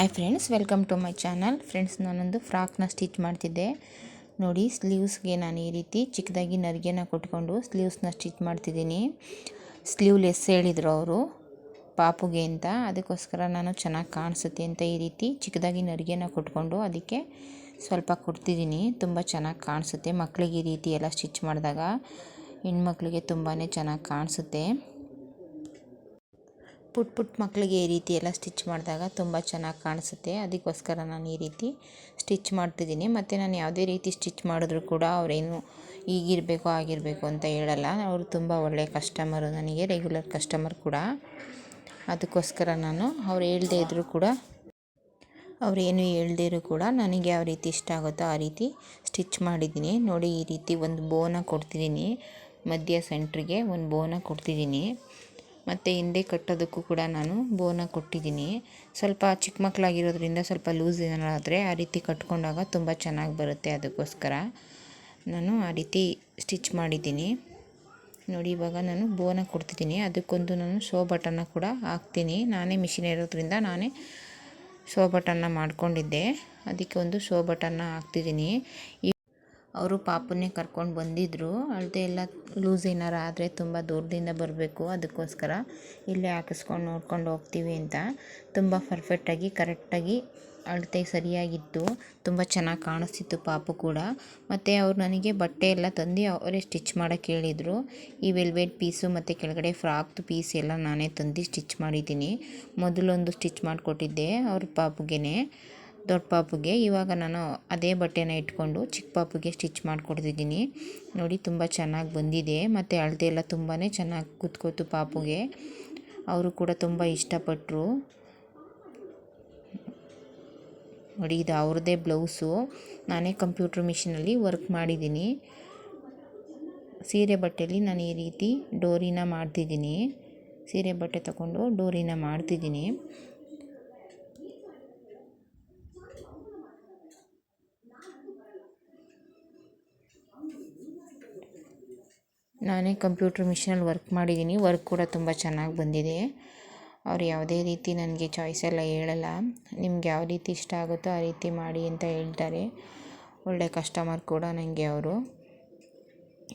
Hi friends welcome to my channel friends ನಾನೊಂದು ಫ್ರಾಕ್ನ stitch ಮಾಡ್ತಿದ್ದೆ. ನೋಡಿ ಸ್ಲೀವ್ಸ್ಗೆ ನಾನು ಈ ರೀತಿ ಚಿಕ್ಕದಾಗಿ ನರಿಗೆನ ಕೊಟ್ಕೊಂಡು ಸ್ಲೀವ್ಸ್ನ ಸ್ಟಿಚ್ ಮಾಡ್ತಿದ್ದೀನಿ. ಸ್ಲೀವ್ಲೆಸ್ ಹೇಳಿದರು ಅವರು, ಪಾಪುಗೆ ಅಂತ. ಅದಕ್ಕೋಸ್ಕರ ನಾನು ಚೆನ್ನಾಗಿ ಕಾಣಿಸುತ್ತೆ ಅಂತ ಈ ರೀತಿ ಚಿಕ್ಕದಾಗಿ ನರಿಗೆನ ಕೊಟ್ಕೊಂಡು ಅದಕ್ಕೆ ಸ್ವಲ್ಪ ಕೊಡ್ತಿದ್ದೀನಿ. ತುಂಬ ಚೆನ್ನಾಗಿ ಕಾಣಿಸುತ್ತೆ. ಮಕ್ಕಳಿಗೆ ಈ ರೀತಿ ಎಲ್ಲ ಸ್ಟಿಚ್ ಮಾಡಿದಾಗ ಹೆಣ್ಮಕ್ಳಿಗೆ ತುಂಬಾ ಚೆನ್ನಾಗಿ ಕಾಣಿಸುತ್ತೆ. ಪುಟ್ ಪುಟ್ ಮಕ್ಕಳಿಗೆ ಈ ರೀತಿ ಎಲ್ಲ ಸ್ಟಿಚ್ ಮಾಡಿದಾಗ ತುಂಬ ಚೆನ್ನಾಗಿ ಕಾಣಿಸುತ್ತೆ. ಅದಕ್ಕೋಸ್ಕರ ನಾನು ಈ ರೀತಿ ಸ್ಟಿಚ್ ಮಾಡ್ತಿದ್ದೀನಿ. ಮತ್ತು ನಾನು ಯಾವುದೇ ರೀತಿ ಸ್ಟಿಚ್ ಮಾಡಿದ್ರು ಕೂಡ ಅವರೇನು ಈಗಿರಬೇಕು ಆಗಿರಬೇಕು ಅಂತ ಹೇಳಲ್ಲ. ಅವರು ತುಂಬ ಒಳ್ಳೆಯ ಕಸ್ಟಮರು ನನಗೆ, ರೆಗ್ಯುಲರ್ ಕಸ್ಟಮರ್ ಕೂಡ. ಅದಕ್ಕೋಸ್ಕರ ನಾನು ಅವ್ರು ಹೇಳದೇ ಇದ್ದರೂ ಕೂಡ ಅವರೇನು ಹೇಳ್ದಿರೂ ಕೂಡ ನನಗೆ ಯಾವ ರೀತಿ ಇಷ್ಟ ಆಗುತ್ತೋ ಆ ರೀತಿ ಸ್ಟಿಚ್ ಮಾಡಿದ್ದೀನಿ. ನೋಡಿ ಈ ರೀತಿ ಒಂದು ಬೋನ ಕೊಡ್ತಿದ್ದೀನಿ. ಮಧ್ಯ ಸೆಂಟ್ರಿಗೆ ಒಂದು ಬೋನ ಕೊಡ್ತಿದ್ದೀನಿ. ಮತ್ತು ಹಿಂದೆ ಕಟ್ಟೋದಕ್ಕೂ ಕೂಡ ನಾನು ಬೋನ ಕೊಟ್ಟಿದ್ದೀನಿ. ಸ್ವಲ್ಪ ಚಿಕ್ಕ ಮಕ್ಕಳಾಗಿರೋದ್ರಿಂದ ಸ್ವಲ್ಪ ಲೂಸ್ ಏನಾದರೆ ಆ ರೀತಿ ಕಟ್ಕೊಂಡಾಗ ತುಂಬ ಚೆನ್ನಾಗಿ ಬರುತ್ತೆ ಅದಕ್ಕೋಸ್ಕರ. ನಾನು ಆ ರೀತಿ ಸ್ಟಿಚ್ ಮಾಡಿದ್ದೀನಿ. ನೋಡಿ, ಇವಾಗ ನಾನು ಬೋನ ಕೊಡ್ತಿದ್ದೀನಿ. ಅದಕ್ಕೊಂದು ನಾನು ಶೋ ಬಟನ್ನ ಕೂಡ ಹಾಕ್ತೀನಿ. ನಾನೇ ಮಿಷಿನ್ ಇರೋದ್ರಿಂದ ನಾನೇ ಶೋ ಬಟನ್ನ ಮಾಡಿಕೊಂಡಿದ್ದೆ. ಅದಕ್ಕೆ ಒಂದು ಶೋ ಬಟನ್ನ ಹಾಕ್ತಿದ್ದೀನಿ. ಅವರು ಪಾಪನ್ನೇ ಕರ್ಕೊಂಡು ಬಂದಿದ್ದರು ಅಳತೆ ಎಲ್ಲ ಲೂಸ್ ಏನಾರು ಆದರೆ ತುಂಬ ದೂರದಿಂದ ಬರಬೇಕು. ಅದಕ್ಕೋಸ್ಕರ ಇಲ್ಲೇ ಹಾಕಿಸ್ಕೊಂಡು ನೋಡ್ಕೊಂಡು ಹೋಗ್ತೀವಿ ಅಂತ. ತುಂಬ ಪರ್ಫೆಕ್ಟಾಗಿ ಕರೆಕ್ಟಾಗಿ ಅಳತೆ ಸರಿಯಾಗಿತ್ತು. ತುಂಬ ಚೆನ್ನಾಗಿ ಕಾಣಿಸ್ತಿತ್ತು ಪಾಪು ಕೂಡ. ಮತ್ತು ಅವ್ರು ನನಗೆ ಬಟ್ಟೆ ಎಲ್ಲ ತಂದು ಅವರೇ ಸ್ಟಿಚ್ ಮಾಡೋಕ್ಕೆ ಹೇಳಿದರು. ಈ ವೆಲ್ವೆಟ್ ಪೀಸು ಮತ್ತು ಕೆಳಗಡೆ ಫ್ರಾಕ್ದು ಪೀಸ್ ಎಲ್ಲ ನಾನೇ ತಂದು ಸ್ಟಿಚ್ ಮಾಡಿದ್ದೀನಿ. ಮೊದಲೊಂದು ಸ್ಟಿಚ್ ಮಾಡಿಕೊಟ್ಟಿದ್ದೆ ಅವ್ರ ಪಾಪುಗೆ ದೊಡ್ಡ ಪಾಪುಗೆ, ಇವಾಗ ನಾನು ಅದೇ ಬಟ್ಟೆನ ಇಟ್ಕೊಂಡು ಚಿಕ್ಕ ಪಾಪುಗೆ ಸ್ಟಿಚ್ ಮಾಡಿಕೊಡ್ತಿದ್ದೀನಿ. ನೋಡಿ, ತುಂಬ ಚೆನ್ನಾಗಿ ಬಂದಿದೆ. ಮತ್ತು ಅಳತೆ ಎಲ್ಲ ತುಂಬಾ ಚೆನ್ನಾಗಿ ಕೂತ್ಕೋತು ಪಾಪುಗೆ. ಅವರು ಕೂಡ ತುಂಬ ಇಷ್ಟಪಟ್ಟರು ನೋಡಿ, ಇದು ಅವ್ರದ್ದೇ ಬ್ಲೌಸು. ನಾನೇ ಕಂಪ್ಯೂಟ್ರ್ ಮಿಷಿನಲ್ಲಿ ವರ್ಕ್ ಮಾಡಿದ್ದೀನಿ. ಸೀರೆ ಬಟ್ಟೆಯಲ್ಲಿ ನಾನು ಈ ರೀತಿ ಡೋರಿನ ಮಾಡ್ತಿದ್ದೀನಿ. ಸೀರೆ ಬಟ್ಟೆ ತಗೊಂಡು ಡೋರಿನ ಮಾಡ್ತಿದ್ದೀನಿ. ನಾನೇ ಕಂಪ್ಯೂಟ್ರ್ ಮಿಷಿನಲ್ಲಿ ವರ್ಕ್ ಮಾಡಿದ್ದೀನಿ. ವರ್ಕ್ ಕೂಡ ತುಂಬ ಚೆನ್ನಾಗಿ ಬಂದಿದೆ. ಅವ್ರು ಯಾವುದೇ ರೀತಿ ನನಗೆ ಚಾಯ್ಸ್ ಎಲ್ಲ ಹೇಳಲ್ಲ. ನಿಮ್ಗೆ ಯಾವ ರೀತಿ ಇಷ್ಟ ಆಗುತ್ತೋ ಆ ರೀತಿ ಮಾಡಿ ಅಂತ ಹೇಳ್ತಾರೆ. ಒಳ್ಳೆ ಕಸ್ಟಮರ್ ಕೂಡ ನನಗೆ ಅವರು.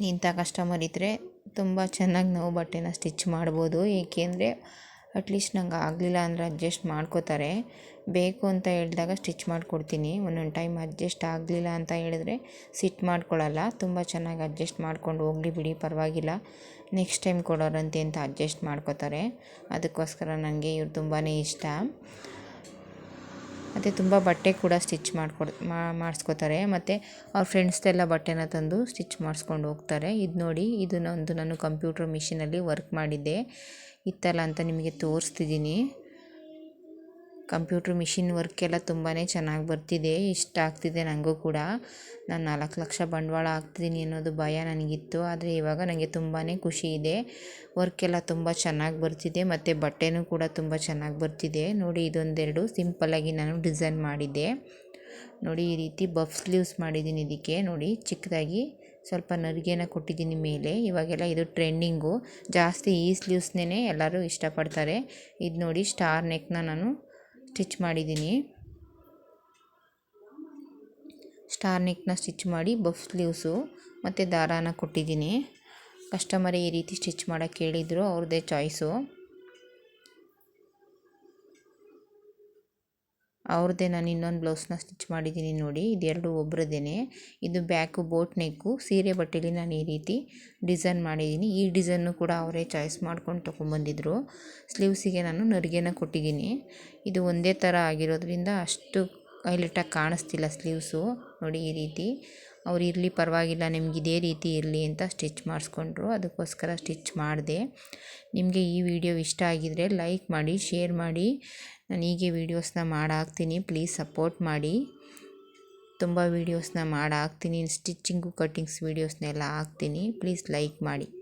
ಇಂಥ ಕಸ್ಟಮರ್ ಇದ್ದರೆ ತುಂಬ ಚೆನ್ನಾಗಿ ನಾವು ಬಟ್ಟೆನ ಸ್ಟಿಚ್ ಮಾಡ್ಬೋದು. ಏಕೆಂದರೆ ಅಟ್ಲೀಸ್ಟ್ ನಂಗೆ ಆಗಲಿಲ್ಲ ಅಂದರೆ ಅಡ್ಜಸ್ಟ್ ಮಾಡ್ಕೋತಾರೆ. ಬೇಕು ಅಂತ ಹೇಳಿದಾಗ ಸ್ಟಿಚ್ ಮಾಡಿಕೊಡ್ತೀನಿ. ಒಂದೊಂದು ಟೈಮ್ ಅಡ್ಜಸ್ಟ್ ಆಗಲಿಲ್ಲ ಅಂತ ಹೇಳಿದ್ರೆ ಸಿಟ್ ಮಾಡ್ಕೊಳ್ಳಲ್ಲ ತುಂಬ ಚೆನ್ನಾಗಿ ಅಡ್ಜಸ್ಟ್ ಮಾಡ್ಕೊಂಡು ಹೋಗಲಿ ಬಿಡಿ, ಪರವಾಗಿಲ್ಲ. ನೆಕ್ಸ್ಟ್ ಟೈಮ್ ಕೊಡೋರಂತೆ ಅಂತ ಅಡ್ಜಸ್ಟ್ ಮಾಡ್ಕೋತಾರೆ. ಅದಕ್ಕೋಸ್ಕರ ನನಗೆ ಇವ್ರು ತುಂಬಾ ಇಷ್ಟ. ಮತ್ತು ತುಂಬ ಬಟ್ಟೆ ಕೂಡ ಸ್ಟಿಚ್ ಮಾಡ್ಕೊಡ್ ಮಾಡಿಸ್ಕೋತಾರೆ. ಮತ್ತು ಅವ್ರ ಫ್ರೆಂಡ್ಸ್ದೆಲ್ಲ ಬಟ್ಟೆನ ತಂದು ಸ್ಟಿಚ್ ಮಾಡಿಸ್ಕೊಂಡು ಹೋಗ್ತಾರೆ. ಇದು ನೋಡಿ, ಇದು ನಂದು, ನಾನು ಕಂಪ್ಯೂಟರ್ ಮಿಷಿನಲ್ಲಿ ವರ್ಕ್ ಮಾಡಿದ್ದೆ. ಇತ್ತಲ್ಲ ಅಂತ ನಿಮಗೆ ತೋರಿಸ್ತಿದ್ದೀನಿ. ಕಂಪ್ಯೂಟ್ರ್ ಮಿಷಿನ್ ವರ್ಕೆಲ್ಲ ತುಂಬಾ ಚೆನ್ನಾಗಿ ಬರ್ತಿದೆ, ಇಷ್ಟ ಆಗ್ತಿದೆ ನನಗೂ ಕೂಡ. ನಾನು ನಾಲ್ಕು ಲಕ್ಷ ಬಂಡವಾಳ ಹಾಕ್ತಿದ್ದೀನಿ ಅನ್ನೋದು ಭಯ ನನಗಿತ್ತು, ಆದರೆ ಇವಾಗ ನನಗೆ ತುಂಬಾ ಖುಷಿ ಇದೆ. ವರ್ಕ್ ಎಲ್ಲ ತುಂಬ ಚೆನ್ನಾಗಿ ಬರ್ತಿದೆ, ಮತ್ತು ಬಟ್ಟೆನೂ ಕೂಡ ತುಂಬ ಚೆನ್ನಾಗಿ ಬರ್ತಿದೆ. ನೋಡಿ, ಇದೊಂದೆರಡು ಸಿಂಪಲ್ಲಾಗಿ ನಾನು ಡಿಸೈನ್ ಮಾಡಿದ್ದೆ. ನೋಡಿ, ಈ ರೀತಿ ಬಫ್ ಸ್ಲೀವ್ಸ್ ಮಾಡಿದ್ದೀನಿ ಇದಕ್ಕೆ. ನೋಡಿ, ಚಿಕ್ಕದಾಗಿ ಸ್ವಲ್ಪ ನರಿಗೆನ ಕೊಟ್ಟಿದ್ದೀನಿ ಮೇಲೆ. ಇವಾಗೆಲ್ಲ ಇದು ಟ್ರೆಂಡಿಂಗು. ಜಾಸ್ತಿ ಈ ಸ್ಲೀವ್ಸ್ನೇ ಎಲ್ಲರೂ ಇಷ್ಟಪಡ್ತಾರೆ. ಇದು ನೋಡಿ ಸ್ಟಾರ್ ನೆಕ್ನ ನಾನು ಸ್ಟಿಚ್ ಮಾಡಿದ್ದೀನಿ. ಸ್ಟಾರ್ ನೆಕ್ನ ಸ್ಟಿಚ್ ಮಾಡಿ, ಬಫ್ ಸ್ಲೀವ್ಸು ಮತ್ತು ದಾರಾನ ಕೊಟ್ಟಿದ್ದೀನಿ. ಕಸ್ಟಮರೇ ಈ ರೀತಿ ಸ್ಟಿಚ್ ಮಾಡೋಕ್ಕೆ ಹೇಳಿದರು, ಅವ್ರದ್ದೇ ಚಾಯ್ಸು. ಅವ್ರದ್ದೇ ನಾನು ಇನ್ನೊಂದು ಬ್ಲೌಸ್ನ ಸ್ಟಿಚ್ ಮಾಡಿದ್ದೀನಿ ನೋಡಿ. ಇದೆರಡು ಒಬ್ರದ್ದೇನೆ. ಇದು ಬ್ಯಾಕು, ಬೋಟ್ ನೆಕ್ಕು, ಸೀರೆ ಬಟ್ಟೆಲಿ ನಾನು ಈ ರೀತಿ ಡಿಸೈನ್ ಮಾಡಿದ್ದೀನಿ. ಈ ಡಿಸೈನ್ನು ಕೂಡ ಅವರೇ ಚಾಯ್ಸ್ ಮಾಡ್ಕೊಂಡು ತೊಗೊಂಬಂದಿದ್ರು ಸ್ಲೀವ್ಸಿಗೆ ನಾನು ನರಿಗೆನ ಕೊಟ್ಟಿದ್ದೀನಿ. ಇದು ಒಂದೇ ಥರ ಆಗಿರೋದ್ರಿಂದ ಅಷ್ಟು ಹೈಲೈಟಾಗಿ ಕಾಣಿಸ್ತಿಲ್ಲ ಸ್ಲೀವ್ಸು. ನೋಡಿ ಈ ರೀತಿ. ಅವ್ರು ಇರಲಿ ಪರವಾಗಿಲ್ಲ, ನಿಮ್ಗೆ ಇದೇ ರೀತಿ ಇರಲಿ ಅಂತ ಸ್ಟಿಚ್ ಮಾಡಿಸ್ಕೊಂಡ್ರು. ಅದಕ್ಕೋಸ್ಕರ ಸ್ಟಿಚ್ ಮಾಡಿದೆ. ನಿಮಗೆ ಈ ವಿಡಿಯೋ ಇಷ್ಟ ಆಗಿದರೆ ಲೈಕ್ ಮಾಡಿ, ಶೇರ್ ಮಾಡಿ. ನಾನು ಹೀಗೆ ವೀಡಿಯೋಸ್ನ ಮಾಡಾಕ್ತೀನಿ. ಪ್ಲೀಸ್ ಸಪೋರ್ಟ್ ಮಾಡಿ. ತುಂಬ ವೀಡಿಯೋಸ್ನ ಮಾಡಾಕ್ತೀನಿ. ಸ್ಟಿಚ್ಚಿಂಗು ಕಟ್ಟಿಂಗ್ಸ್ ವೀಡಿಯೋಸ್ನೆಲ್ಲ ಹಾಕ್ತೀನಿ. ಪ್ಲೀಸ್ ಲೈಕ್ ಮಾಡಿ.